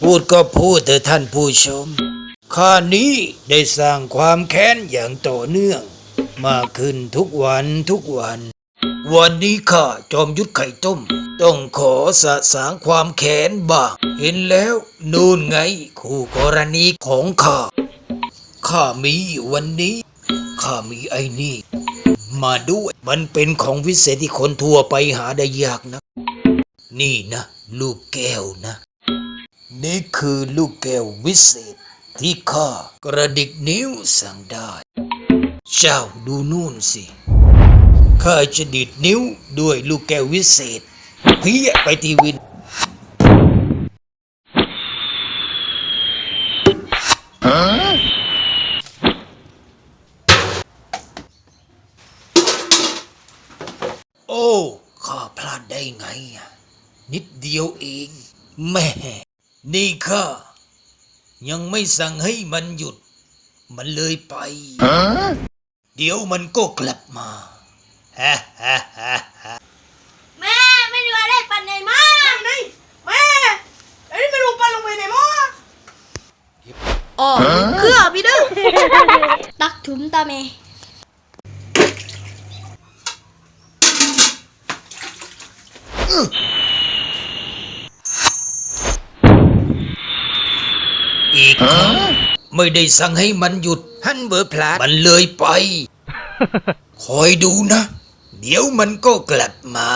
พูดก็พูดเถอะท่านผู้ชม ข้านี้ได้สร้างความแค้นอย่างต่อเนื่อง มากขึ้นทุกวันทุกวัน วันนี้ข้าจอมยุทธไข่ต้ม ต้องขอสะสางความแค้นบ้าง เห็นแล้วนู่นไงคู่กรณีของข้า ข้ามีวันนี้ ข้ามีไอ้นี่ มาด้วยมันเป็นของวิเศษที่คนทั่วไปหาได้ยากนะ นี่นะ ลูกแก้วนะ นี่คือลูกแก้ววิเศษที่ข้ากระดิกนิ้วสั่งได้ เจ้าดูนู่นสิ ข้าจะดีดนิ้วด้วยลูกแก้ววิเศษเพี้ยไปที่วิน โอ้ ข้าพลาดได้ไงอะนิดเดียวเองแม่ นี่ข้ายังไม่สั่งให้มันหยุด มันเลยไป เดี๋ยวมันก็กลับมาฮ่าฮ่าฮ่าฮ่าแม่ไม่รู้อะไรปันไหนมานี่แม่ไอ้นี่ไม่รู้ปลาลงไปไหนมั้งอ๋อคืออะพี่ดื้อตักถุมตาเมอี กครั้งไม่ได้สั่งให้มันหยุดฮันเบอร์พลาดมันเลยไป คอยดูนะ เดี๋ยวมันก็กลับมา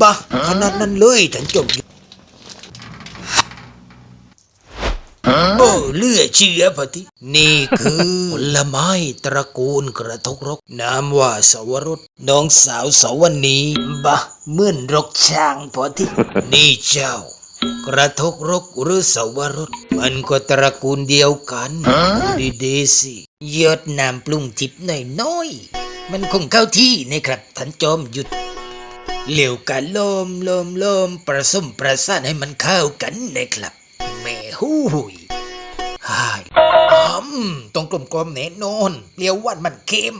บ้าขนาดนั้นเลยฉันจบโอ้เลือเชื่อพอทีนี่คือผลไม้ตระกูลกระทกรก นามว่าสวรสน้องสาวสวนีบ้าเหมื่อนรกช้างพอทีนี่เจ้า กระทกรกหรือสวรสมันก็ตระกูลเดียวกันดีดีๆสิยอดน้ำปรุงจิบหน่อยน้อยๆมันคงเข้าที่นะครับท่านจอมหยุดเหลวกันลมลมลมประสมประสานให้มันเข้ากันนะครับแม่หูหุยฮายอืมต้อง กลมกลมๆแน่นอนเปรี้ยวหวานมันเค็ม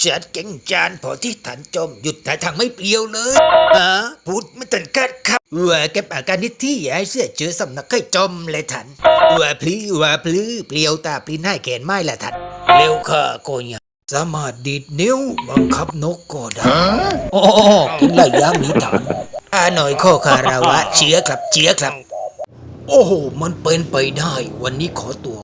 ชัดเก่งจานพอที่ฐานจมหยุดท่าทางไม่เปรี้ยวเลยฮะพูดไม่ตันกัดครับว่าเก็บอาการนิดที่อย่าให้เสื้อเจอสำนักไข่จมเลยทันว่าพลีว่าพลือเปรี้ยวตาปลิ้นให้แขนไม้ละทันเร็วค่ะโกยงสามารถดีดนิ้วบังคับนกก็ได้โอ้กินไล่ยามนี้ฐานอาหน่อยข้อคาราวะเชื้อครับเชื้อครับ โอ้โห มันเป็นไปได้ วันนี้ขอตัว